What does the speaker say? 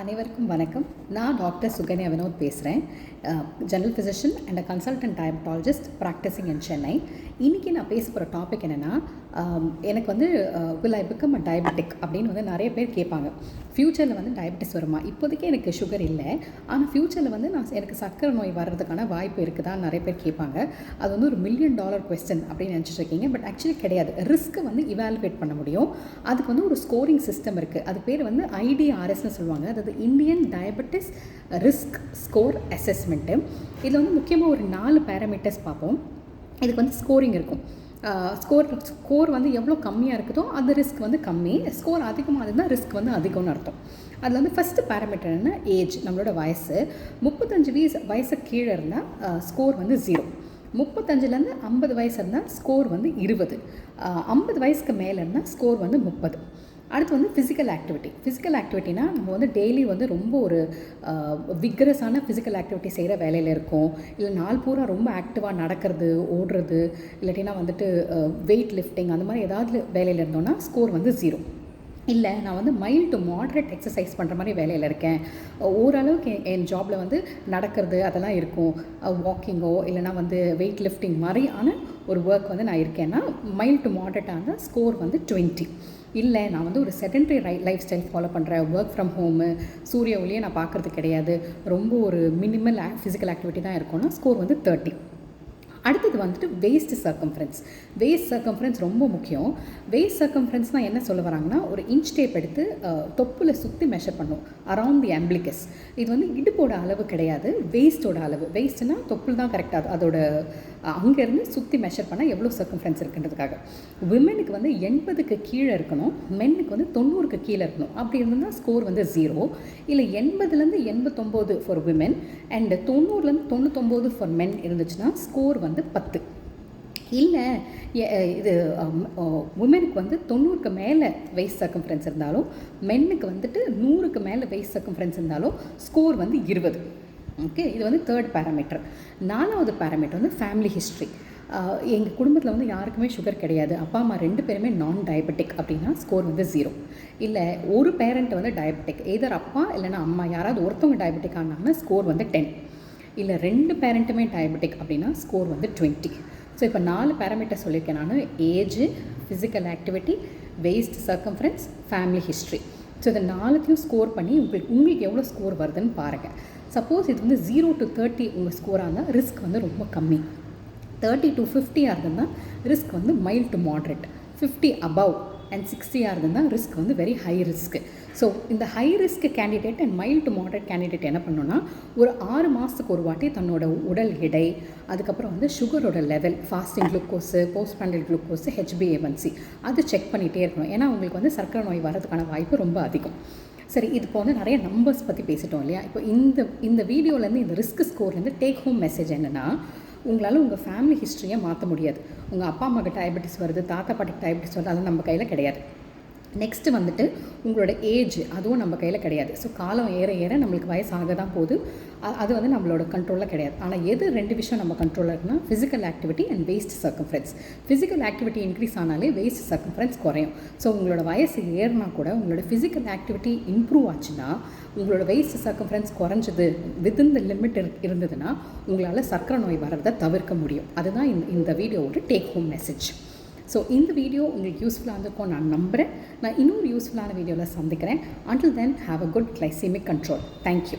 அனைவருக்கும் வணக்கம். நான் டாக்டர் சுகன்யா வினோத் பேசுகிறேன் general physician and a consultant diabetologist practicing in Chennai இன்றைக்கி நான் பேச போகிற டாபிக் என்னென்னா எனக்கு வந்து will I become a diabetic அப்படின்னு வந்து நிறைய பேர் கேட்பாங்க. ஃப்யூச்சரில் வந்து டயபெட்டிஸ் வருமா? இப்போதைக்கு எனக்கு சுகர் இல்லை. ஆனால் ஃப்யூச்சரில் வந்து நான் எனக்கு சர்க்கரை நோய் வர்றதுக்கான வாய்ப்பு இருக்குதான்னு நிறைய பேர் கேட்பாங்க. அது வந்து ஒரு மில்லியன் டாலர் கொஸ்டின் அப்படின்னு நினச்சிட்டு இருக்கீங்க. பட் ஆக்சுவலி கிடையாது. ரிஸ்க்கை வந்து இவாலுவேட் பண்ண முடியும். அதுக்கு வந்து ஒரு ஸ்கோரிங் சிஸ்டம் இருக்குது அது பேர் வந்து ஐடிஆர்எஸ்னு சொல்லுவாங்க. அது அதாவது Indian diabetes risk score assessment இதில் வந்து முக்கியமாக ஒரு நாலு பேராமீட்டர்ஸ் பார்ப்போம். இதுக்கு வந்து ஸ்கோரிங் இருக்கும். ஸ்கோர் ஸ்கோர் வந்து எவ்வளோ கம்மியாக இருக்குதோ அந்த ரிஸ்க் வந்து கம்மி. ஸ்கோர் அதிகமாக இருந்தால் ரிஸ்க் வந்து அதிகம்னு அர்த்தம். அதில் வந்து ஃபஸ்ட்டு பேராமீட்டர் என்ன? ஏஜ் நம்மளோட வயசு. முப்பத்தஞ்சு வயசு வயசு கீழே இருந்தால் ஸ்கோர் வந்து ஜீரோ முப்பத்தஞ்சுலேருந்து ஐம்பது வயசு இருந்தால் ஸ்கோர் வந்து இருபது. ஐம்பது வயசுக்கு மேலே இருந்தால் ஸ்கோர் வந்து முப்பது. அடுத்து வந்து ஃபிசிக்கல் ஆக்டிவிட்டி ஃபிசிக்கல் ஆக்டிவிட்டினா நம்ம வந்து டெய்லி வந்து ரொம்ப ஒரு விக்ரஸான ஃபிசிக்கல் ஆக்டிவிட்டி செய்கிற வேலையில் இருக்கும். இல்லை நாள் பூரா ரொம்ப ஆக்டிவாக நடக்கிறது ஓடுறது இல்லாட்டினா வந்துட்டு வெயிட் லிஃப்டிங் அந்த மாதிரி ஏதாவது வேலையில் இருந்தோன்னா ஸ்கோர் வந்து ஜீரோ இல்லை நான் வந்து மைல்டு டு மாட்ரேட் எக்ஸசைஸ் பண்ணுற மாதிரி வேலையில் இருக்கேன். ஓரளவுக்கு என் ஜாபில் வந்து நடக்கிறது அதெல்லாம் இருக்கும். வாக்கிங்கோ இல்லைனா வந்து வெயிட் லிஃப்டிங் மாதிரியான ஒரு ஒர்க் வந்து நான் இருக்கேன்னா மைல்டு டு இருந்தால் ஸ்கோர் வந்து டுவெண்ட்டி இல்லை நான் வந்து ஒரு செகண்டரி ரை லைஃப் ஸ்டைல் ஃபாலோ பண்ணுறேன் ஒர்க் ஃப்ரம் ஹோமு சூரிய ஒளியே நான் பார்க்குறது கிடையாது. ரொம்ப ஒரு மினிமல் ஃபிசிக்கல் ஆக்டிவிட்டி தான் இருக்கும்னா ஸ்கோர் வந்து தேர்ட்டி அடுத்தது வந்துட்டு வேஸ்ட் சர்க்கம்ஃபரன்ஸ் வேஸ்ட் சர்க்கம்ஃபரன்ஸ் ரொம்ப முக்கியம். வேஸ்ட் சர்க்கம்ஃபரன்ஸ்னால் என்ன சொல்ல வராங்கன்னா ஒரு இன்ச் டேப் எடுத்து தொப்பில் சுற்றி மெஷர் பண்ணும். அரவுண்ட் தி ஆம்பிளிகஸ் இது வந்து இடுப்போட அளவு கிடையாது வேஸ்ட்டோட அளவு. வேஸ்ட்னா தொப்புள் தான் கரெக்டாக அதோட அங்கேருந்து சுற்றி மெஷர் பண்ணால் எவ்வளோ சர்க்கம்ஃபரன்ஸ் இருக்குன்றதுக்காக. விமனுக்கு வந்து எண்பதுக்கு கீழே இருக்கணும். மென்னுக்கு வந்து தொண்ணூறுக்கு கீழே இருக்கணும். அப்படி இருந்தால் ஸ்கோர் வந்து ஜீரோ இல்லை எண்பதுலேருந்து எண்பத்தொம்போது ஃபார் விமென் அண்ட் தொண்ணூறுலேருந்து தொண்ணூத்தொம்போது ஃபார் மென் இருந்துச்சுன்னா ஸ்கோர் வந்து பத்து. இல்லை இது உமனுக்கு வந்து தொண்ணூறுக்கு மேலே வெயிட் சர்க்கம்ஃபரன்ஸ் இருந்தாலும் மென்னுக்கு வந்துட்டு நூறுக்கு மேலே வெயிட் சர்க்கம்ஃபரன்ஸ் இருந்தாலும் ஸ்கோர் வந்து இருபது. ஓகே இது வந்து தேர்ட் பேராமீட்டர் நாலாவது பேராமீட்டர் வந்து ஃபேமிலி ஹிஸ்ட்ரி எங்கள் குடும்பத்தில் வந்து யாருக்குமே சுகர் கிடையாது. அப்பா அம்மா ரெண்டு பேருமே நான் டயபெட்டிக் அப்படின்னா ஸ்கோர் வந்து ஜீரோ இல்லை ஒரு பேரண்ட் வந்து டயபெட்டிக் எதர் அப்பா இல்லைனா அம்மா யாராவது ஒருத்தவங்க டயபெட்டிக் ஆனாங்கன்னா ஸ்கோர் வந்து டென் இல்லை ரெண்டு பேரண்ட்டுமே டயபெட்டிக் அப்படின்னா ஸ்கோர் வந்து டுவெண்ட்டி ஸோ இப்போ நாலு பேராமீட்டர் சொல்லியிருக்கேன் நான். Age physical activity waist circumference family history so இதை நாலுத்தையும் ஸ்கோர் பண்ணி உங்களுக்கு உங்களுக்கு எவ்வளோ ஸ்கோர் வருதுன்னு பாருங்கள் சப்போஸ் இது வந்து ஜீரோ டு தேர்ட்டி உங்கள் ஸ்கோராக இருந்தால் ரிஸ்க் வந்து ரொம்ப கம்மி. தேர்ட்டி டு ஃபிஃப்டியாக இருந்ததுன்னா ரிஸ்க் வந்து mild to moderate fifty above and சிக்ஸ்டியாக இருந்தால் ரிஸ்க் வந்து வெரி ஹை ரிஸ்க்கு ஸோ இந்த high risk candidate and mild to moderate candidate என்ன பண்ணோன்னா ஒரு ஆறு மாதத்துக்கு ஒரு வாட்டி தன்னோட உடல் எடை அதுக்கப்புறம் வந்து சுகரோட level fasting glucose postprandial glucose ஹெச்பிஏவன்சி அது செக் பண்ணிகிட்டே இருக்கணும். ஏன்னா உங்களுக்கு வந்து சர்க்கரை நோய் வரதுக்கான வாய்ப்பு ரொம்ப அதிகம். சரி இது இப்போ வந்து நிறைய நம்பர்ஸ் பற்றி பேசிட்டோம் இல்லையா? இப்போ இந்த இந்த வீடியோலேருந்து இந்த ரிஸ்க் ஸ்கோர்லேருந்து டேக் ஹோம் மெசேஜ் என்னென்னா உங்களால் உங்கள் ஃபேமிலி ஹிஸ்ட்ரியை மாற்ற முடியாது. உங்கள் அப்பா அம்மாவுக்கு டயபெட்டிஸ் வருது தாத்தா பாட்டிக்கு டயபெட்டிஸ் வருது அது நம்ம கையில் கிடையாது. நெக்ஸ்ட்டு வந்துட்டு உங்களோட ஏஜ் அதுவும் நம்ம கையில் கிடையாது. ஸோ காலம் ஏற ஏற நம்மளுக்கு வயசாக தான் போகுது. அது வந்து நம்மளோட கண்ட்ரோலில் கிடையாது. ஆனால் எது ரெண்டு விஷயம் நம்ம கண்ட்ரோலில் இருக்குன்னா physical activity and waist circumference physical activity increase ஆனாலே வேஸ்ட் சர்க்கம்ஃபரன்ஸ் குறையும். ஸோ உங்களோட வயசு ஏறினா கூட உங்களோட ஃபிசிக்கல் ஆக்டிவிட்டி இம்ப்ரூவ் ஆச்சுன்னா உங்களோட வேஸ்ட் சர்க்கம்ஃபரன்ஸ் குறைஞ்சது வித்தின் த லிமிட் இருந்ததுன்னா உங்களால் சர்க்கரை நோய் வர்றதை தவிர்க்க முடியும். அதுதான் இந்த இந்த வீடியோவோட டேக் ஹோம் மெசேஜ் ஸோ இந்த வீடியோ உங்களுக்கு யூஸ்ஃபுல்லாக இருந்திருக்கும் நான் நம்புகிறேன் நான் இன்னொரு யூஸ்ஃபுல்லான வீடியோவில் சந்திக்கிறேன். Until then have a good glycemic control thank you